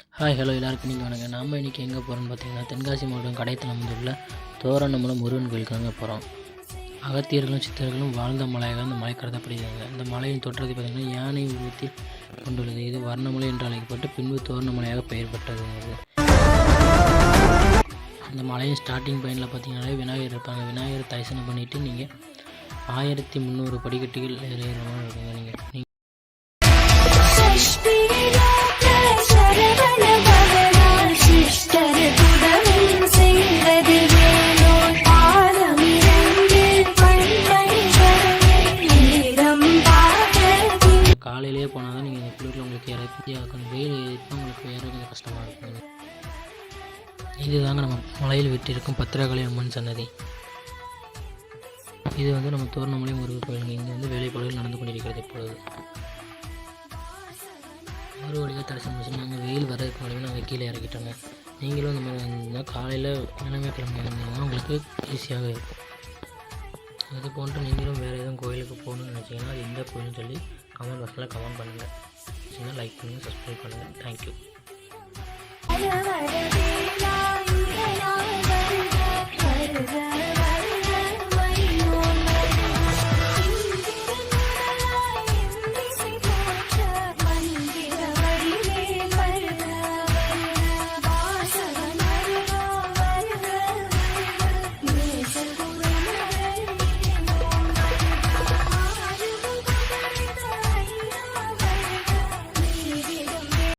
Hi hello எல்லாருக்கும் நீங்கள் வணக்கம். நம்ம இன்றைக்கி எங்கே போகிறோம்னு பார்த்தீங்கன்னா தென்காசி மாவட்டம் கடைத்தலம் உள்ள தோரணமலம் முருகன் கோயிலுக்கு அங்கே போகிறோம் அகத்தியர்களும் சித்தர்களும் வாழ்ந்த மலையாக அந்த மலை கருதப்படுகிறது இந்த மலையின் தோற்றத்தை பார்த்திங்கன்னா யானை உருவத்தில் கொண்டுள்ளது. இது வர்ணமலை என்று அழைக்கப்பட்டு பின்பு தோரணமலையாக பெயர் பெற்றது. இந்த மலையின் ஸ்டார்டிங் பாயிண்டில் பார்த்தீங்கன்னா விநாயகர் இருப்பாங்க. விநாயகர் தரிசனம் பண்ணிவிட்டு நீங்கள் ஆயிரத்தி முந்நூறு படிக்கட்டுகள் ஏறுகிற மாதிரி இருக்குங்க நீங்கள் காலையிலேயே போனால் தான் நீங்கள் இந்த குளிரில் உங்களுக்கு இறக்கி வெயில் ஏறிட்டுனா உங்களுக்கு வேறு கொஞ்சம் கஷ்டமாக இருக்கும். இதுதாங்க நம்ம மலையில் விட்டிருக்கும் பத்திரகாளி அம்மன் சன்னதி. இது வந்து நம்ம தோரணமலை முருகன் கோயிலுங்க இங்கே வந்து வேலைப்பாடுகள் நடந்து கொண்டிருக்கிறது இப்பொழுது. ஒரு வழியாக தரிசனம் முடிச்சு நாங்கள் வெயில் வரதுக்கு முன்னாடி நாங்கள் கீழே இறக்கிட்டோங்க நீங்களும் இந்த மாதிரி இருந்தால் காலையில் இளமே கிளம்பி வந்தீங்கன்னா உங்களுக்கு ஈஸியாக இருக்கும். இது போன்று நீங்களும் வேறு எதுவும் கோயிலுக்கு போகணும்னு நினச்சிங்கன்னா அது எந்த கோயில்னு சொல்லி கமெண்ட் பாக்ஸில் கமெண்ட் பண்ணுங்கள் சின்ன லைக் பண்ணுங்கள் சப்ஸ்கிரைப் பண்ணுங்கள் தேங்க்யூ